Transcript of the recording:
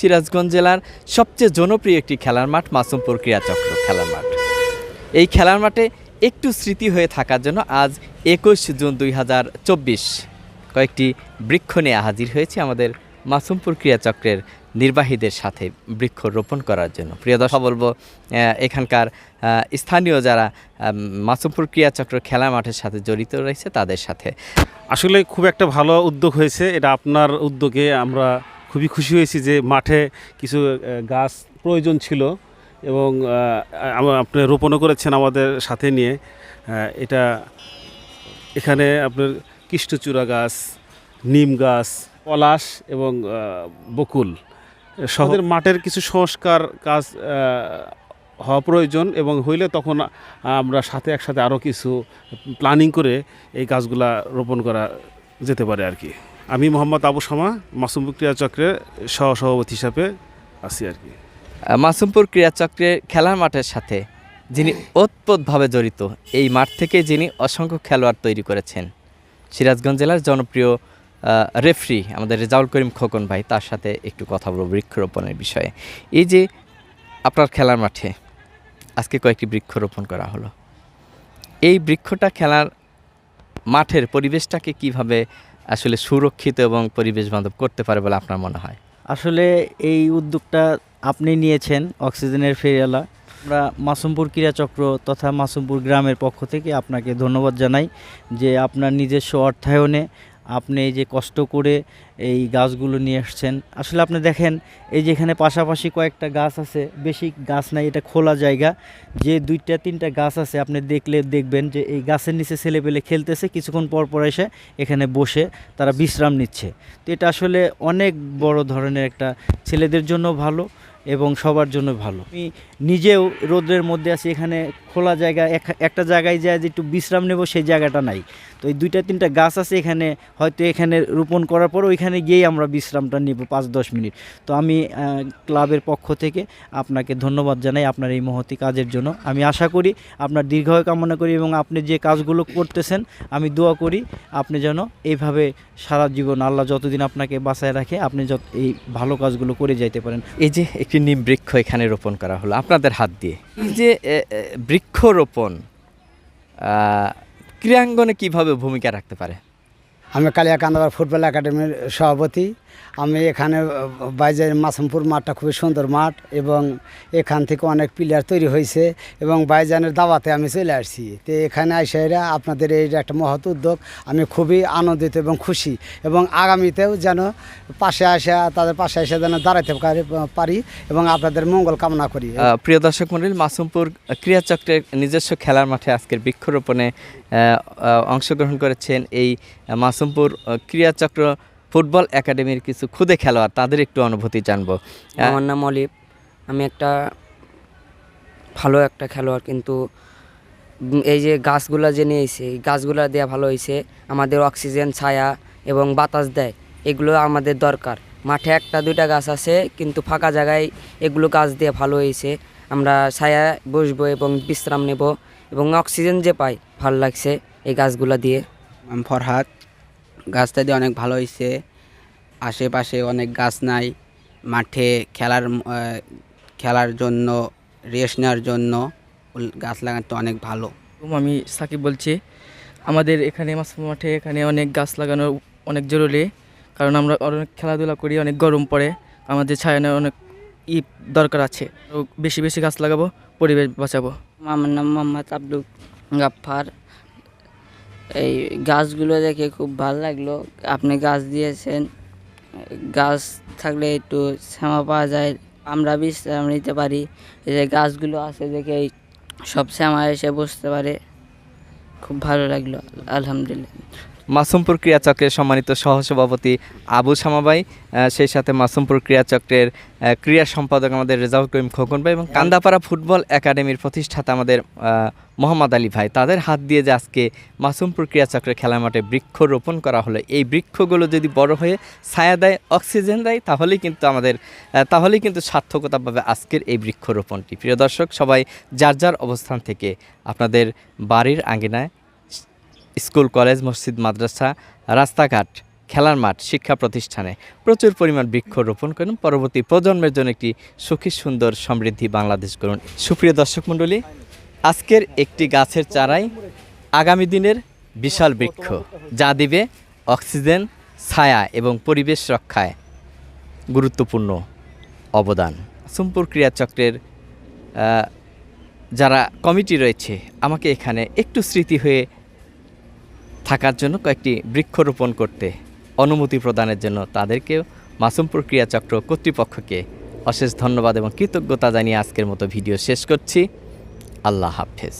সিরাজগঞ্জ জেলার সবচেয়ে জনপ্রিয় একটি খেলার মাঠ, মাসুমপুর ক্রীড়াচক্র খেলার মাঠ। এই খেলার মাঠে একটু স্মৃতি হয়ে থাকার জন্য আজ একুশ জুন দুই হাজার চব্বিশ কয়েকটি বৃক্ষ নিয়ে হাজির হয়েছে আমাদের মাসুমপুর ক্রীড়াচক্রের নির্বাহীদের সাথে বৃক্ষ রোপণ করার জন্য। প্রিয় দর্শক, বলব এখানকার স্থানীয় যারা মাসুমপুর ক্রীড়াচক্র খেলার মাঠের সাথে জড়িত রয়েছে তাদের সাথে। আসলে খুব একটা ভালো উদ্যোগ হয়েছে, এটা আপনার উদ্যোগে আমরা খুবই খুশি হয়েছি যে মাঠে কিছু গাছ প্রয়োজন ছিল এবং আপনি রোপণও করেছেন আমাদের সাথে নিয়ে। এটা এখানে আপনার কৃষ্ণচূড়া গাছ, নিম গাছ, পলাশ এবং বকুল। শহরের মাঠের কিছু সংস্কার কাজ হওয়া প্রয়োজন এবং হইলে তখন আমরা সাথে একসাথে আরও কিছু প্ল্যানিং করে এই গাছগুলা রোপণ করা যেতে পারে আর কি। আমি মোহাম্মদ আবু শামা মাসুম ক্রিয়া চক্রের সহ সভাপতি হিসাবে আছি আর কি। মাসুমপুর ক্রীড়াচক্রের খেলার মাঠের সাথে যিনি ওতপ্রোতভাবে জড়িত, এই মাঠ থেকে যিনি অসংখ্য খেলোয়াড় তৈরি করেছেন। সিরাজগঞ্জ জেলার জনপ্রিয় রেফরি আমাদের রেজাউল করিম খোকন ভাই, তার সাথে একটু কথা বলব বৃক্ষরোপণের বিষয়ে। এই যে আপনার খেলার মাঠে আজকে কয়েকটি বৃক্ষরোপণ করা হলো। এই বৃক্ষটা খেলার মাঠের পরিবেশটাকে কীভাবে আসলে সুরক্ষিত এবং পরিবেশ বান্ধব করতে পারে বলে আপনার মনে হয়? আসলে এই উদ্যোগটা আপনি নিয়েছেন অক্সিজেনের ফেরিওয়ালা। আমরা মাসুমপুর ক্রীড়াচক্র তথা মাসুমপুর গ্রামের পক্ষ থেকে আপনাকে ধন্যবাদ জানাই যে আপনার নিজস্ব অর্থায়নে আপনি এই যে কষ্ট করে এই গাছগুলো নিয়ে আসছেন, আসলে আপনি দেখেন এই যে এখানে পাশাপাশি কয়েকটা গাছ আছে, বেশি গাছ নাই, এটা খোলা জায়গা। যে দুইটা, তিনটা গাছ আছে, আপনি দেখলে দেখবেন যে এই গাছের নিচে ছেলেপেলে খেলতেছে, কিছুক্ষণ পর পর এসে এখানে বসে তারা বিশ্রাম নিচ্ছে। তো এটা আসলে অনেক বড় ধরনের একটা ছেলেদের জন্য ভালো। এবং সবার জন্য ভালো। আমি নিজেও রোদ্রের মধ্যে আছি, এখানে খোলা জায়গা, এক- একটা জায়গায় যায় যে একটু বিশ্রাম নেব, সেই জায়গাটা নাই। তো এই দুইটা, তিনটা গাছ আছে এখানে, হয়তো এখানে রোপণ করার পর ওইখানে গিয়েই আমরা বিশ্রামটা নেব পাঁচ, দশ মিনিট। তো আমি ক্লাবের পক্ষ থেকে আপনাকে ধন্যবাদ জানাই আপনার এই মহতি কাজের জন্য। আমি আশা করি আপনার দীর্ঘায়ু কামনা করি এবং আপনি যে কাজগুলো করতেছেন, আমি দোয়া করি আপনি যেন এইভাবে সারা জীবন আল্লাহ যতদিন আপনাকে বাঁচায় রাখে, আপনি যত এই ভালো কাজগুলো করে যাইতে পারেন। এই যে একটি নিম বৃক্ষ এখানে রোপণ করা হলো, আপনাদের হাত দিয়ে। যে বৃক্ষরোপণ ক্রীড়াঙ্গনে কীভাবে ভূমিকা রাখতে পারে? আমি কালিয়াকান্দাবার ফুটবল একাডেমির সভাপতি। আমি এখানে বাইজের মাসমপুর মাঠটা খুবই সুন্দর মাঠ এবং এখান থেকে অনেক প্লেয়ার তৈরি হয়েছে এবং বাইজানের দাওয়াতে আমি চলে আসছি। তো এখানে আইসা এরা আপনাদের এই একটা মহৎ উদ্যোগ আমি খুবই আনন্দিত এবং খুশি এবং আগামীতেও যেন পাশে আসা তাদের পাশে এসে যেন দাঁড়াতে পারি- এবং আপনাদের মঙ্গল কামনা করি। প্রিয় দর্শক মন্ডল মাসুমপুর ক্রীড়াচক্রের নিজস্ব খেলার মাঠে আজকের বৃক্ষরোপণে অংশগ্রহণ করেছেন এই আহ, মাসুমপুর আহ, ক্রীড়াচক্র ফুটবল একাডেমির কিছু খুদে খেলোয়াড় তাদের একটু অনুভূতি জানব। আমার নাম অলিভ। আমি একটা ভালো একটা খেলোয়াড় কিন্তু এই যে গাছগুলা যে নিয়েছে এই গাছগুলা দেওয়া ভালো হয়েছে আমাদের অক্সিজেন ছায়া এবং বাতাস দেয় এগুলো আমাদের দরকার। মাঠে একটা দুইটা গাছ আছে কিন্তু ফাঁকা জায়গায় এগুলো গাছ দিয়ে ভালো হয়েছে আমরা ছায়া বসবো এবং বিশ্রাম নেব এবং অক্সিজেন যে পাই ভালো লাগছে এই গাছগুলা দিয়ে। আমি ফরহাদ। গাছটা দিয়ে অনেক ভালো হয়েছে আশেপাশে অনেক গাছ নাই। মাঠে খেলার খেলার জন্য রেস্ট নেওয়ার জন্য গাছ লাগাতে অনেক ভালো। আমি সাকিব বলছি। আমাদের এখানে মাছ মাঠে এখানে অনেক গাছ লাগানো অনেক জরুরি। কারণ আমরা অনেক খেলাধুলা করি অনেক গরম পড়ে। আমাদের ছায়া নেওয়ার অনেক ই দরকার আছে। তো বেশি বেশি গাছ লাগাবো পরিবেশ বাঁচাবো। আমার নাম মোহাম্মদ আব্দুল গাফফার। এই গাছগুলো দেখে খুব ভালো লাগল। আপনি গাছ দিয়েছেন। গাছ থাকলে একটু শ্যামা পাওয়া যায়। আমরা বিশ্রাম নিতে পারি। এই যে গাছগুলো আছে দেখে সব শ্যামা এসে বসতে পারে। খুব ভালো লাগল। আলহামদুলিল্লাহ। মাসুমপুর ক্রীড়াচক্রের সম্মানিত সহসভাপতি আবু সামাবাই সেই সাথে মাসুমপুর ক্রীড়াচক্রের আহ, ক্রীড়া সম্পাদক আমাদের রেজাউল করিম খোকন ভাই এবং কান্দাপাড়া ফুটবল একাডেমির প্রতিষ্ঠাতা আমাদের মোহাম্মদ আলী ভাই। তাদের হাত দিয়ে যে আজকে মাসুমপুর ক্রীড়াচক্রের খেলার মাঠে বৃক্ষ রোপণ করা হলো এই বৃক্ষগুলো যদি বড় হয়ে ছায়া দেয় অক্সিজেন দেয় তাহলেই কিন্তু আমাদের তাহলেই কিন্তু সার্থকতা পাবে আজকের এই বৃক্ষরোপণটি। প্রিয় দর্শক সবাই যার যার অবস্থান থেকে আপনাদের বাড়ির আঙ্গিনায় স্কুল, কলেজ, মসজিদ, মাদ্রাসা, রাস্তাঘাট, খেলার মাঠ, শিক্ষা প্রতিষ্ঠানে প্রচুর পরিমাণ বৃক্ষ রোপণ করুন। পরবর্তী প্রজন্মের জন্য একটি সুখী, সুন্দর সমৃদ্ধি বাংলাদেশ করুন। সুপ্রিয় দর্শক মণ্ডলী, আজকের একটি গাছের চারাই আগামী দিনের বিশাল বৃক্ষ, যা দিবে অক্সিজেন, ছায়া এবং পরিবেশ রক্ষায় গুরুত্বপূর্ণ অবদান। সোমপুর ক্রিয়াচক্রের যারা কমিটি রয়েছে, আমাকে এখানে একটু স্মৃতি হয়ে থাকার জন্য কয়েকটি বৃক্ষরোপণ করতে অনুমতি প্রদানের জন্য তাদেরকে মাসুম প্রক্রিয়া চক্র কর্তৃপক্ষকে অশেষ ধন্যবাদ এবং কৃতজ্ঞতা জানিয়ে আজকের মতো ভিডিও শেষ করছি। আল্লাহ হাফেজ।